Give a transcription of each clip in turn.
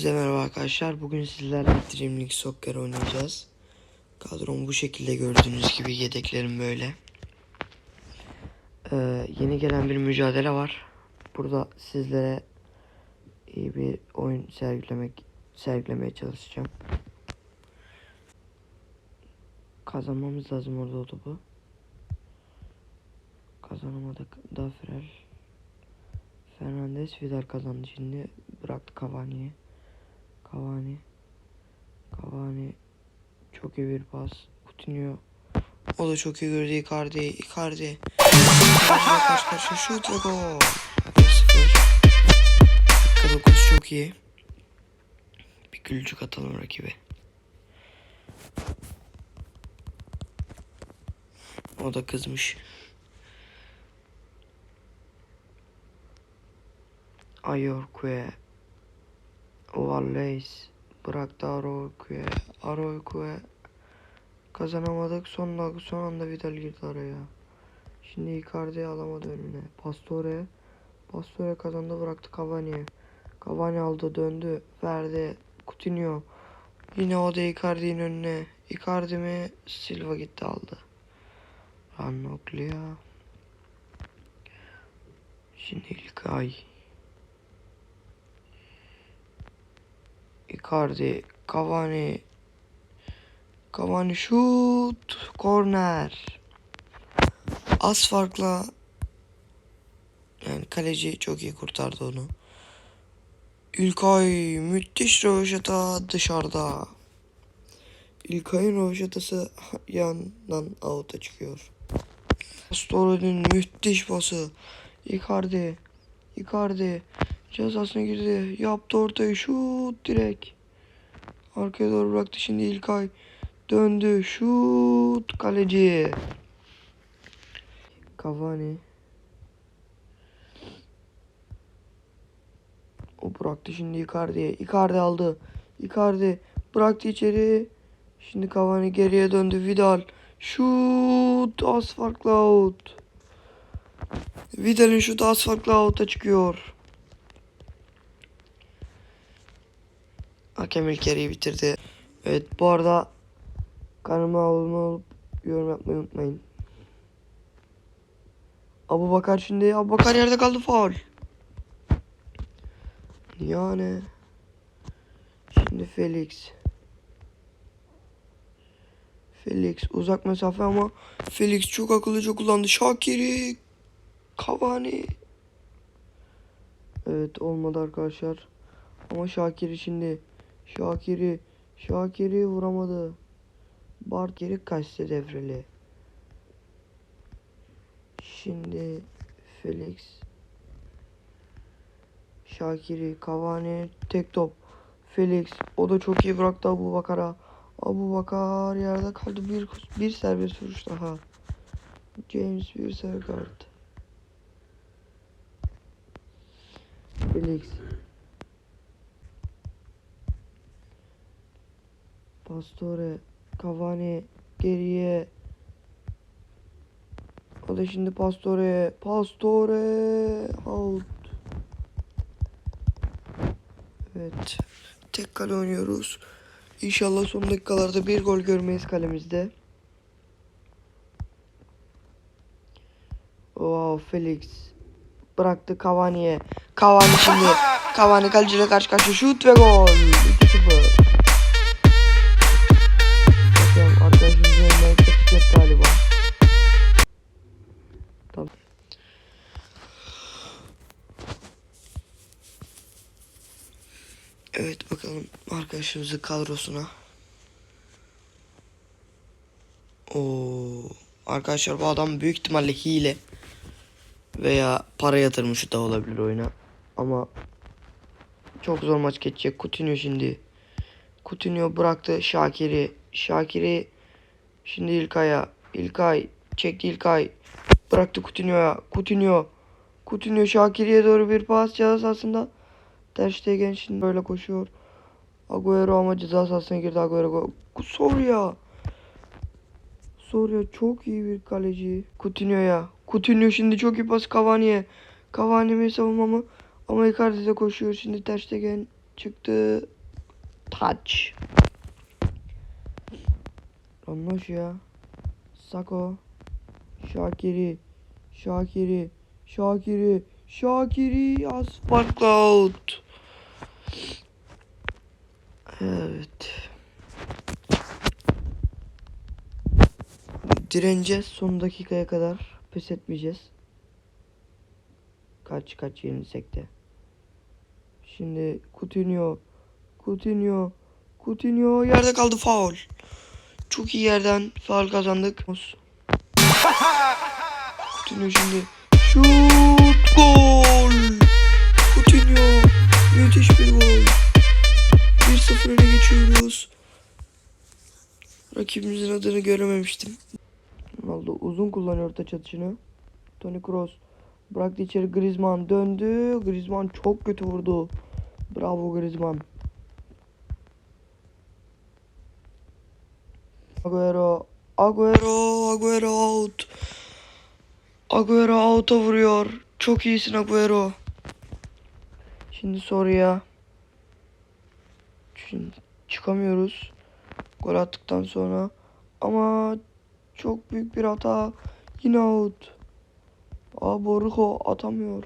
Size merhaba arkadaşlar. Bugün sizlerle Dream League Soccer oynayacağız. Kadrom bu şekilde gördüğünüz gibi yedeklerim böyle. Ee, yeni gelen bir mücadele var. Burada sizlere iyi bir oyun sergilemek sergilemeye çalışacağım. Kazanmamız lazım orada o topu. Kazanamadık. Dafrel. Fernandez Vidal kazandı şimdi. Bıraktı Cavani'ye. Cavani. Cavani. Çok iyi bir pas. Coutinho. O da çok iyi gördü Icardi. Icardi. Karşı karşıya şut ve gol. 1-0. Dakika 9 çok iyi. Bir gülcük atalım rakibe. O da kızmış. Ayorkue. Wallace. Bıraktı Aroyku'ya. Aroyku'ya. Kazanamadık. Son, son anda Vidal girdi araya. Şimdi Icardi alamadı önüne. Pastore. Pastore kazandı bıraktı Cavani'ye. Cavani aldı döndü. Verdi. Coutinho. Yine o da Icardi'nin önüne. Icardi mi? Silva gitti aldı. Ranocchia. Şimdi İlkay. Icardi, Cavani, Cavani şut, korner. Az farkla yani kaleci çok iyi kurtardı onu. İlkay müthiş röveşata dışarıda. İlkay'ın röveşatası yandan out'a çıkıyor. Pastore'nin müthiş pası. Icardi, Icardi cezasına girdi. Yaptı ortayı şut direkt. Arkaya doğru bıraktı şimdi İlkay. Döndü şut kaleci. Cavani. O bıraktı şimdi Icardi'ye. Icardi aldı. Icardi bıraktı içeri. Şimdi Cavani geriye döndü. Vidal. Şut. Az farklı out. Vidal'in şutu az farklı out'a çıkıyor. Hakem ilk yarıyı bitirdi. Evet bu arada kanalıma abone olup yorum yapmayı unutmayın. Abu Bakar şimdi Abu Bakar yerde kaldı faul. Yani şimdi Felix. Felix uzak mesafe ama Felix çok akıllıca kullandı. Şakiri Cavani. Evet olmadı arkadaşlar. Ama Şakir'i şimdi Şakir'i Şakir'i vuramadı. Bart geri kaçtı devreli. Şimdi Felix Şakir'i Cavani tek top. Felix o da çok iyi bıraktı Abu Bakar'a. Abu Bakar yerde kaldı bir bir serbest vuruş daha. James bir sarı kart. Felix Pastore, Cavani geriye. O da şimdi Pastore, Pastore out. Evet. Tek kale oynuyoruz. İnşallah son dakikalarda bir gol görmeyiz kalemizde. Wow Felix bıraktı Cavani'ye. Cavani şimdi Cavani kaleciyle karşı karşıya şut ve gol. 2-0. Arkadaşımızın kadrosuna. Oo, arkadaşlar bu adam büyük ihtimalle hile veya para yatırmış da olabilir oyuna. Ama çok zor maç geçecek. Coutinho şimdi. Coutinho bıraktı Şakir'i. Şakir'i şimdi İlkay'a. İlkay çekti İlkay. Bıraktı Coutinho'ya. Coutinho. Coutinho Şakir'e doğru bir pas ceza sahasında. Ter Stegen şimdi böyle koşuyor. Agüero ama ceza sahasına girdi Agüero. Soria. Soria çok iyi bir kaleci. Coutinho'ya. Coutinho şimdi çok iyi pas Cavani'ye. Cavani mi savunma mı? Ama Icardi de koşuyor şimdi Ter Stegen. çıktı. Touch. Ronnoş ya. Sako. Şakiri. Şakiri. Şakiri. Şakiri. Asfalt Cloud. Evet. Direneceğiz son dakikaya kadar. Pes etmeyeceğiz. Kaç kaç yenilsek de. Şimdi Coutinho. Coutinho. Coutinho yerde kaldı faul. Çok iyi yerden faul kazandık. Coutinho şimdi. Şut gol. Coutinho. Müthiş bir gol. 1-0 öne geçiyoruz. Rakibimizin adını görememiştim. Ronaldo uzun kullanıyor taç atışını. Toni Kroos bıraktı içeri Griezmann döndü. Griezmann çok kötü vurdu. Bravo Griezmann. Agüero, Agüero, Agüero out. Agüero out'a vuruyor. Çok iyisin Agüero. Şimdi soruya. Şimdi çıkamıyoruz. Gol attıktan sonra. Ama çok büyük bir hata. Yine out. Aa Boruko atamıyor.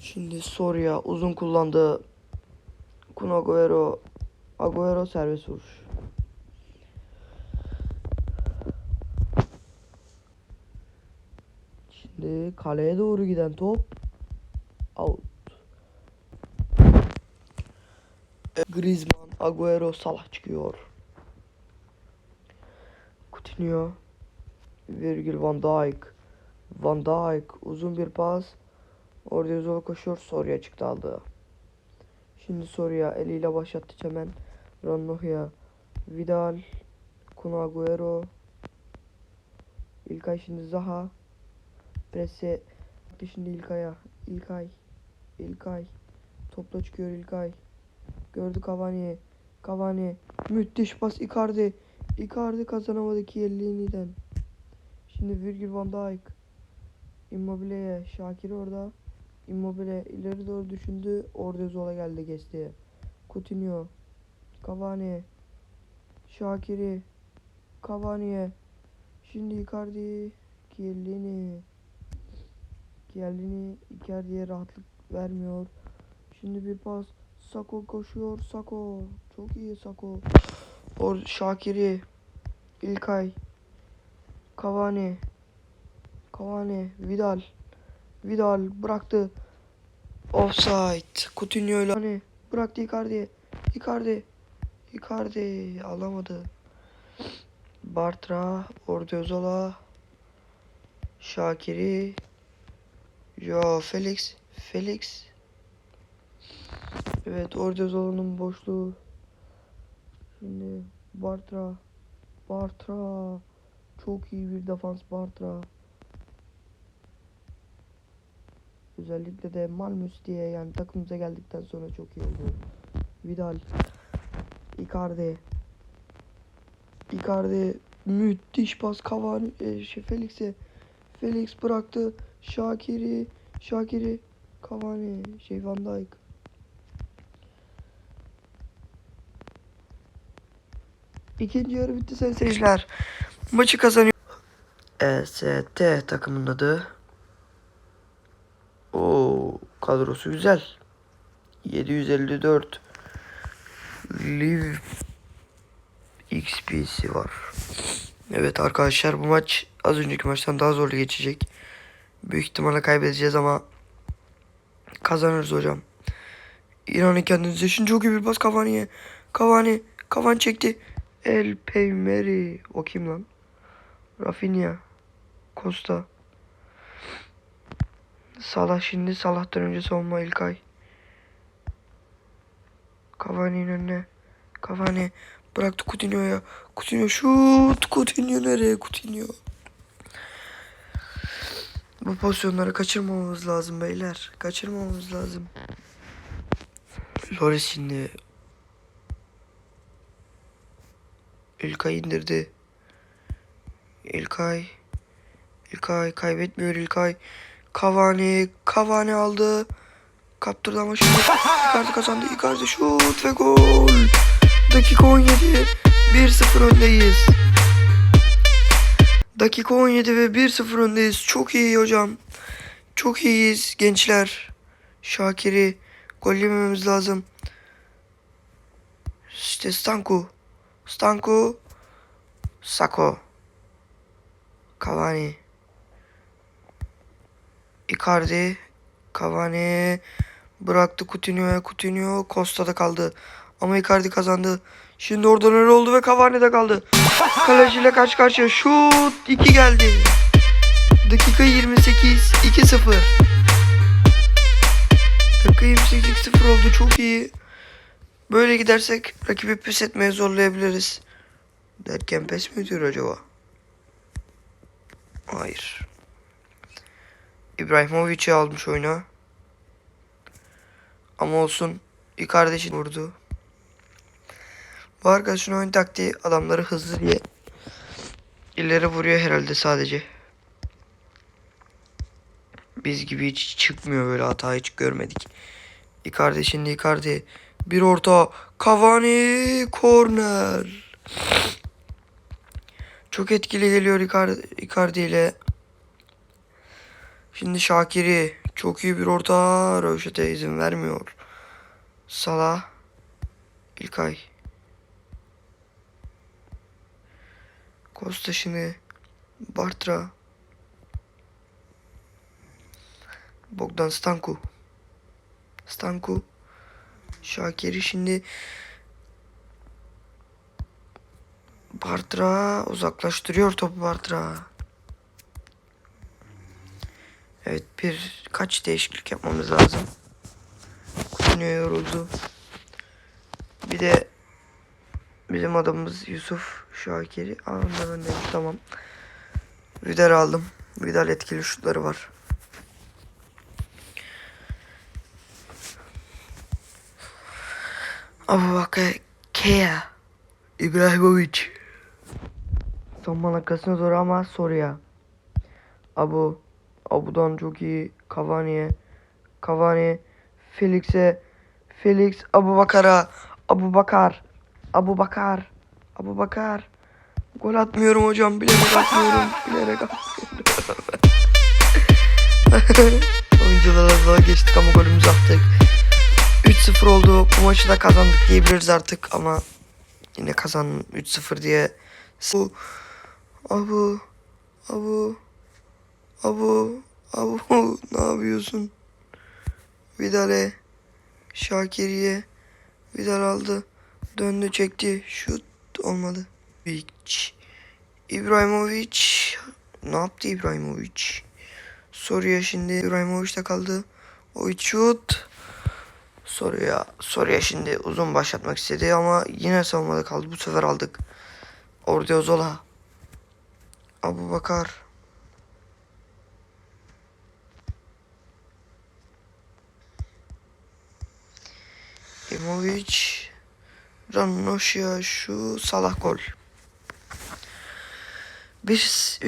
Şimdi Soria uzun kullandı. Kun Agüero. Agüero servis vuruş. Şimdi kaleye doğru giden top. Out. Griezmann, Agüero, Salah çıkıyor. Coutinho, virgül Van Dijk. Van Dijk uzun bir pas. Orada zor koşuyor. Soria çıktı aldı. Şimdi Soria eliyle başlattı hemen. Rannohya, Vidal, Kun Agüero. İlkay şimdi Zaha. Presse. Şimdi İlkay'a. İlkay. İlkay. Topla çıkıyor İlkay. Gördü Cavani. Cavani. Müthiş pas Icardi. Icardi kazanamadı ki elliğiniden. Şimdi Virgil van Dijk. Immobile'ye. Şakir orada. Immobile ileri doğru düşündü. Orada Zola geldi geçti. Coutinho. Cavani. Şakir'i. Cavani'ye. Şimdi Icardi. Chiellini. Chiellini Icardi'ye rahatlık vermiyor. Şimdi bir pas. Sako koşuyor. Sako. Çok iyi Sako. Or Şakiri. İlkay. Cavani. Cavani. Vidal. Vidal bıraktı. Offside. Coutinho ile hani bıraktı Icardi. Icardi. Icardi alamadı. Bartra, Ordiozola, Şakiri, Joao Felix, Felix. Evet Ordiozola'nın boşluğu. Şimdi Bartra, Bartra. Çok iyi bir defans Bartra. Özellikle de Malmus diye yani takımımıza geldikten sonra çok iyi oldu. Vidal, Icardi, Icardi müthiş pas Cavani e, şey Felix'e. Felix bıraktı. Şakiri, Şakiri, Cavani, şey Van Dijk. İkinci yarı bitti sayın seyirciler. Maçı kazanıyor. EST takımının adı. O kadrosu güzel. 754 Live XP'si var. Evet arkadaşlar bu maç az önceki maçtan daha zorlu geçecek. Büyük ihtimalle kaybedeceğiz ama kazanırız hocam. İnanın kendinize. Şimdi çok iyi bir pas Cavani'ye. Cavani. Cavani çekti. El Peymeri. O kim lan? Rafinha. Costa. Salah şimdi. Salah'tan önce savunma İlkay. Cavani'nin önüne. Cavani. Bıraktı Coutinho'ya. Coutinho şut. Coutinho nereye? Coutinho. Bu pozisyonları kaçırmamamız lazım beyler. Kaçırmamamız lazım. Loris şimdi İlkay indirdi. İlkay. İlkay kaybetmiyor İlkay. Cavani. Cavani aldı. Kaptırdı ama şimdi Icardi kazandı. Icardi şut ve gol. Dakika 17. 1-0 öndeyiz. Dakika 17 ve 1-0 öndeyiz. Çok iyi hocam. Çok iyiyiz gençler. Şakir'i gol yememiz lazım. İşte Stanku. Stanku. Sako. Cavani. Icardi. Cavani. Bıraktı Coutinho'ya. Coutinho Costa'da kaldı. Ama Icardi kazandı. Şimdi oradan öyle oldu ve Cavani de kaldı. Kaleciyle karşı karşıya. Şut. 2 geldi. Dakika 28. 2-0. Dakika 28 2-0 oldu. Çok iyi. Böyle gidersek rakibi pes etmeye zorlayabiliriz. Derken pes mi ediyor acaba? Hayır. İbrahimovic'i almış oyuna. Ama olsun. Icardi için vurdu. Bu arkadaşın oyun taktiği adamları hızlı diye ileri vuruyor herhalde sadece. Biz gibi hiç çıkmıyor böyle hata hiç görmedik. Icardi şimdi Icardi. Bir orta. Cavani korner. Çok etkili geliyor Icardi, Icardi ile. Şimdi Şakir'i. Çok iyi bir orta. Röveşete izin vermiyor. Salah. İlkay. Costa şimdi. Bartra. Bogdan Stanku. Stanku. Şakir'i şimdi Bartra uzaklaştırıyor topu Bartra. Evet bir kaç değişiklik yapmamız lazım. Coutinho yoruldu. Bir de bizim adamımız Yusuf Şakir'i anında önlemiş tamam. Vidal aldım. Vidal etkili şutları var. Abu Bakar Kea. İbrahimovic Son arkasına doğru ama soruya Abu Abu'dan çok iyi. Cavani'ye Cavani Felix'e Felix Abu Bakar'a. Abu Bakar Abu Bakar Abu Bakar. Gol atmıyorum hocam bilerek atmıyorum bilerek atmıyorum Oyuncularla geçtik ama golümüzü attık 3-0 oldu. Bu maçı da kazandık diyebiliriz artık ama yine kazan 3-0 diye. Bu Abu Abu Abu Abu ne yapıyorsun? Vidal'e Şakir'e Vidal aldı. Döndü çekti. Şut olmadı. Vic. İbrahimovic ne yaptı İbrahimovic? Soruya şimdi İbrahimovic de kaldı. O şut. Soruya soruya şimdi uzun başlatmak istedi ama yine savunmada kaldı. Bu sefer aldık. Ordiozola. Abu Bakar. Imovic. Rannoşya şu Salah gol. Bir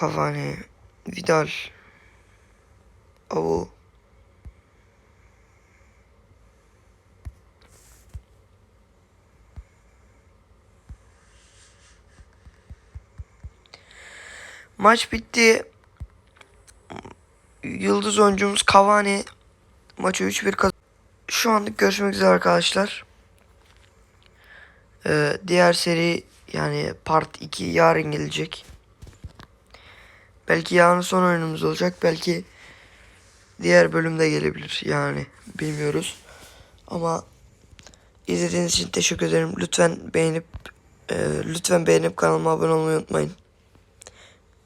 Cavani, Vidal, Avu. Maç bitti. Yıldız oyuncumuz Cavani maçı 3-1 kazandı. Şu anlık görüşmek üzere arkadaşlar. Ee, diğer seri yani part 2 yarın gelecek. Belki yarın son oyunumuz olacak. Belki diğer bölümde gelebilir yani bilmiyoruz. Ama izlediğiniz için teşekkür ederim. Lütfen beğenip e, lütfen beğenip kanalıma abone olmayı unutmayın.